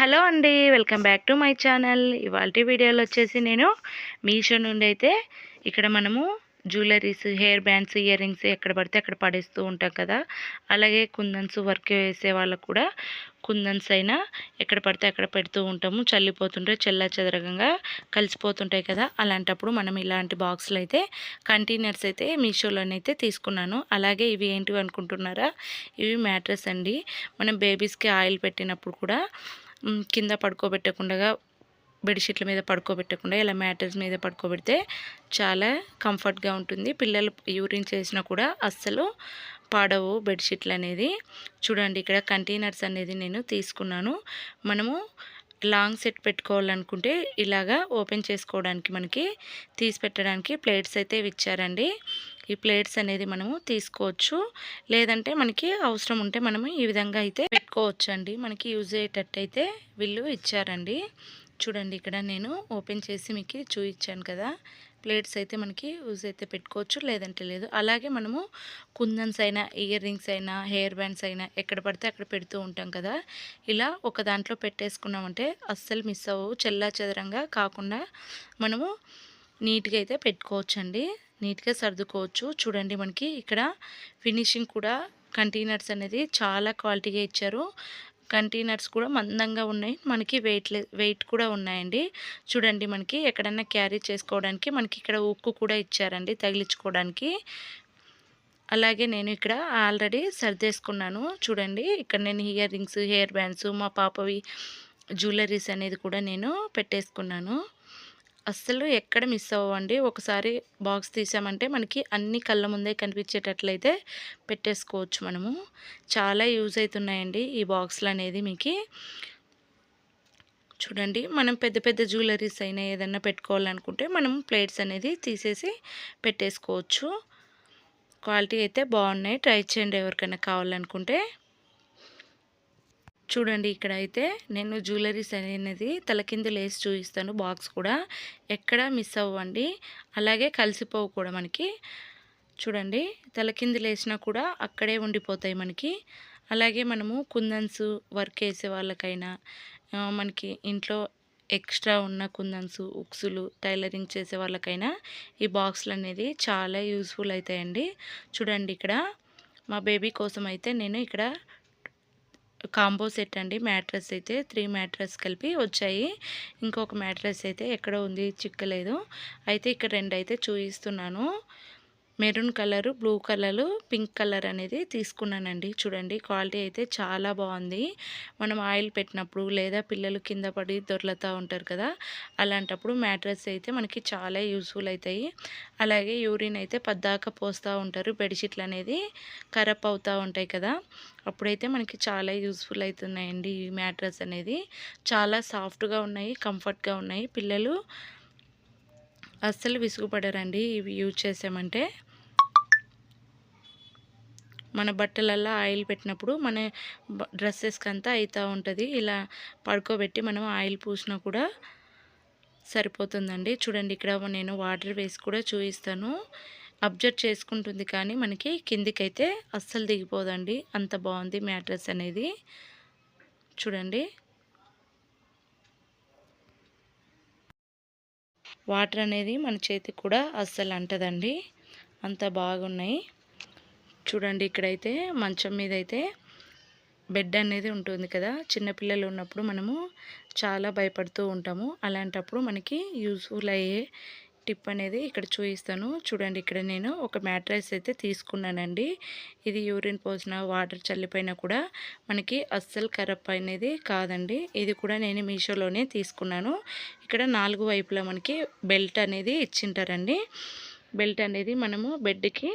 Hello అండి welcome back to my channel. ఇవాళ వీడియోలో వచ్చేసి నేను మీషో నుండి అయితే ఇక్కడ మనము jewelleries hair bands ear rings ఎక్కడ పడితే అక్కడ పడేస్తూ ఉంటాం కదా. అలాగే కుందన్స్ వర్క్ వేసే వాళ్ళకు కూడా కుందన్స్ అయినా ఎక్కడ పడితే అక్కడ పెడుతూ ఉంటాము. చల్లిపోతుంటే చెల్ల చెదరకంగా కలిసిపోతుంటాయి కదా. అలాంటప్పుడు మనం ఇలాంటి బాక్సులు అయితే కంటైనర్స్ అయితే మీషోలోనైతే తీసుకున్నాను. అలాగే ఇవి ఏంటివి అనుకుంటున్నారా? ఇవి మ్యాట్రస్ అండి. మనం బేబీస్కి ఆయిల్ పెట్టినప్పుడు కూడా కింద పడుకోబెట్టకుండా బెడ్షీట్ల మీద పడుకోబెట్టకుండా ఇలా మ్యాటర్స్ మీద పడుకోబెడితే చాలా కంఫర్ట్గా ఉంటుంది. పిల్లలు యూరిన్ చేసినా కూడా అస్సలు పాడవు బెడ్షీట్లు అనేది. చూడండి ఇక్కడ కంటైనర్స్ అనేది నేను తీసుకున్నాను. మనము లాంగ్ సెట్ పెట్టుకోవాలనుకుంటే ఇలాగా ఓపెన్ చేసుకోవడానికి మనకి తీసి పెట్టడానికి ప్లేట్స్ అయితే ఇచ్చారండి. ఈ ప్లేట్స్ అనేది మనము తీసుకోవచ్చు. లేదంటే మనకి అవసరం ఉంటే మనము ఈ విధంగా అయితే పెట్టుకోవచ్చండి. మనకి యూజ్ అయ్యేటట్టయితే వీళ్ళు ఇచ్చారండి. చూడండి ఇక్కడ నేను ఓపెన్ చేసి మీకు చూపించాను కదా. ప్లేట్స్ అయితే మనకి యూజ్ అయితే పెట్టుకోవచ్చు లేదంటే లేదు. అలాగే మనము కుందన్స్ అయినా ఇయర్ రింగ్స్ అయినా హెయిర్ బ్యాండ్స్ అయినా ఎక్కడ పడితే అక్కడ పెడుతూ ఉంటాం కదా. ఇలా ఒక దాంట్లో పెట్టేసుకున్నామంటే అస్సలు మిస్ అవ్వవు. చెల్లా కాకుండా మనము నీట్గా అయితే పెట్టుకోవచ్చండి. నీట్గా సర్దుకోవచ్చు. చూడండి మనకి ఇక్కడ ఫినిషింగ్ కూడా కంటైనర్స్ అనేది చాలా క్వాలిటీగా ఇచ్చారు. కంటైనర్స్ కూడా మందంగా ఉన్నాయి. మనకి వెయిట్ వెయిట్ కూడా ఉన్నాయండి. చూడండి మనకి ఎక్కడన్నా క్యారీ చేసుకోవడానికి మనకి ఇక్కడ ఉక్కు కూడా ఇచ్చారండి తగిలించుకోవడానికి. అలాగే నేను ఇక్కడ ఆల్రెడీ సర్దేసుకున్నాను. చూడండి ఇక్కడ నేను ఇయర్ రింగ్స్ హెయిర్ బ్యాండ్స్ మా పాపవి జ్యువెలరీస్ అనేది కూడా నేను పెట్టేసుకున్నాను. అస్సలు ఎక్కడ మిస్ అవ్వండి ఒకసారి బాక్స్ తీసామంటే మనకి అన్ని కళ్ళ ముందే కనిపించేటట్లయితే పెట్టేసుకోవచ్చు మనము. చాలా యూజ్ అవుతున్నాయండి ఈ బాక్స్లు అనేది మీకు. చూడండి మనం పెద్ద పెద్ద జ్యువెలరీస్ అయినా ఏదన్నా పెట్టుకోవాలనుకుంటే మనం ప్లేట్స్ అనేది తీసేసి పెట్టేసుకోవచ్చు. క్వాలిటీ అయితే బాగున్నాయి. ట్రై చేయండి ఎవరికైనా కావాలనుకుంటే. చూడండి ఇక్కడ అయితే నేను జ్యువెలరీస్ అనేది తలకిందులు వేసి చూపిస్తాను బాక్స్ కూడా. ఎక్కడ మిస్ అవ్వండి. అలాగే కలిసిపోవు కూడా మనకి. చూడండి తలకిందులు వేసినా కూడా అక్కడే ఉండిపోతాయి మనకి. అలాగే మనము కుందన్స్ వర్క్ వేసే వాళ్ళకైనా మనకి ఇంట్లో ఎక్స్ట్రా ఉన్న కుందన్స్ ఉక్సులు టైలరింగ్ చేసే వాళ్ళకైనా ఈ బాక్సులు అనేది చాలా యూస్ఫుల్ అవుతాయండి. చూడండి ఇక్కడ మా బేబీ కోసం అయితే నేను ఇక్కడ కాంబో సెట్ అండి. మ్యాట్రస్ అయితే త్రీ మ్యాట్రస్ కలిపి వచ్చాయి. ఇంకొక మ్యాట్రస్ అయితే ఎక్కడ ఉంది చిక్కలేదు. అయితే ఇక్కడ రెండు అయితే చూపిస్తున్నాను maroon colour blue colour pink colour అనేది తీసుకున్నానండి. చూడండి క్వాలిటీ అయితే చాలా బాగుంది. మనం ఆయిల్ పెట్టినప్పుడు లేదా పిల్లలు కింద పడి దొర్లుతూ ఉంటారు కదా అలాంటప్పుడు మ్యాట్రస్ అయితే మనకి చాలా యూస్ఫుల్ అవుతాయి అలాగే యూరిన్ అయితే పద్దాక పోస్తూ ఉంటారు బెడ్షీట్లు అనేది కరప్ అవుతూ ఉంటాయి కదా అప్పుడైతే మనకి చాలా యూస్ఫుల్ అవుతున్నాయండి ఈ మ్యాట్రస్ అనేది. చాలా సాఫ్ట్గా ఉన్నాయి కంఫర్ట్గా ఉన్నాయి. పిల్లలు అస్సలు విసుగుపడరండి ఇవి యూజ్ చేసామంటే. మన బట్టలల్లో ఆయిల్ పెట్టినప్పుడు మన డ్రెస్సెస్కి అంతా అవుతూ ఉంటుంది. ఇలా పడుకోబెట్టి మనం ఆయిల్ పూసినా కూడా సరిపోతుందండి. చూడండి ఇక్కడ నేను వాటర్ వేసి కూడా చూపిస్తాను. అబ్జర్వ్ చేసుకుంటుంది కానీ మనకి కిందికైతే అస్సలు దిగిపోదండి. అంత బాగుంది మ్యాట్రస్ అనేది. చూడండి. వాటర్ అనేది మన చేతికి కూడా అస్సలు అంటదండి. అంత బాగున్నాయి. చూడండి ఇక్కడైతే మంచం మీద అయితే బెడ్ అనేది ఉంటుంది కదా. చిన్నపిల్లలు ఉన్నప్పుడు మనము చాలా భయపడుతూ ఉంటాము. అలాంటప్పుడు మనకి యూస్ఫుల్ అయ్యే టిప్ అనేది ఇక్కడ చూపిస్తాను. చూడండి ఇక్కడ నేను ఒక మ్యాట్రెస్ అయితే తీసుకున్నానండి. ఇది యూరిన్ పోసిన వాటర్ చల్లిపోయినా కూడా మనకి అస్సలు కరప్ అనేది కాదండి. ఇది కూడా నేను మీషోలోనే తీసుకున్నాను. ఇక్కడ నాలుగు వైపులా మనకి బెల్ట్ అనేది ఇచ్చింటారండి. బెల్ట్ అనేది మనము బెడ్కి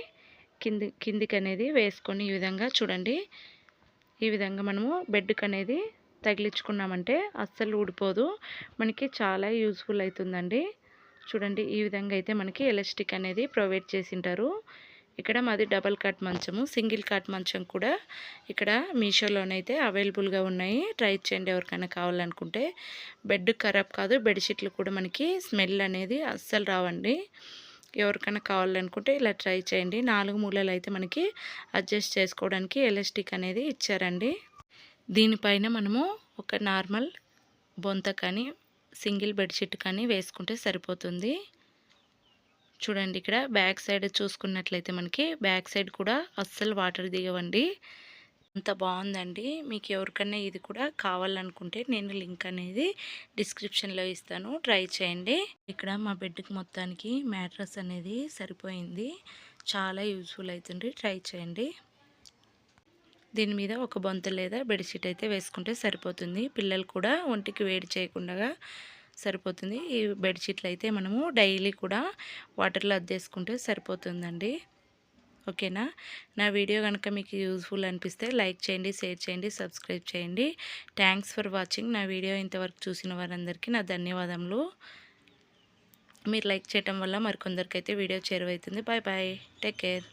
కింది కిందికి అనేది వేసుకొని ఈ విధంగా చూడండి. ఈ విధంగా మనము బెడ్కి అనేది తగిలించుకున్నామంటే అస్సలు ఊడిపోదు. మనకి చాలా యూస్ఫుల్ అవుతుందండి చూడండి ఈ విధంగా అయితే మనకి ఎలాస్టిక్ అనేది ప్రొవైడ్ చేసింటారు. ఇక్కడ మాది డబల్ కాట్ మంచము సింగిల్ కాట్ మంచం కూడా ఇక్కడ మీషోలోనైతే అవైలబుల్గా ఉన్నాయి. ట్రై చేయండి ఎవరికైనా కావాలనుకుంటే. బెడ్ ఖరాబ్ కాదు బెడ్షీట్లు కూడా మనకి స్మెల్ అనేది అస్సలు రావండి. ఎవరికైనా కావాలనుకుంటే ఇలా ట్రై చేయండి. నాలుగు మూలలు అయితే మనకి అడ్జస్ట్ చేసుకోవడానికి ఎలాస్టిక్ అనేది ఇచ్చారండి. దీనిపైన మనము ఒక నార్మల్ బొంత కానీ సింగిల్ బెడ్షీట్ కానీ వేసుకుంటే సరిపోతుంది. చూడండి ఇక్కడ బ్యాక్ సైడ్ చూసుకున్నట్లయితే మనకి బ్యాక్ సైడ్ కూడా అస్సలు వాటర్ దిగవండి. అంత బాగుందండి. మీకు ఎవరికైనా ఇది కూడా కావాలనుకుంటే నేను లింక్ అనేది డిస్క్రిప్షన్లో ఇస్తాను. ట్రై చేయండి. ఇక్కడ మా బెడ్కి మొత్తానికి మ్యాట్రస్ అనేది సరిపోయింది. చాలా యూజ్ఫుల్ అవుతుంది ట్రై చేయండి. దీని మీద ఒక బొంత లేదా బెడ్షీట్ అయితే వేసుకుంటే సరిపోతుంది. పిల్లలు కూడా ఒంటికి వేడి చేయకుండా సరిపోతుంది. ఈ బెడ్షీట్లు అయితే మనము డైలీ కూడా వాటర్లో అద్దేసుకుంటే సరిపోతుందండి. ఓకేనా? నా వీడియో కనుక మీకు యూజ్ఫుల్ అనిపిస్తే లైక్ చేయండి షేర్ చేయండి సబ్స్క్రైబ్ చేయండి. Thanks for watching. నా వీడియో ఇంతవరకు చూసిన వారందరికీ నా ధన్యవాదములు. మీరు లైక్ చేయటం వల్ల మరికొందరికైతే video చేరువవుతుంది. Bye bye. Take care.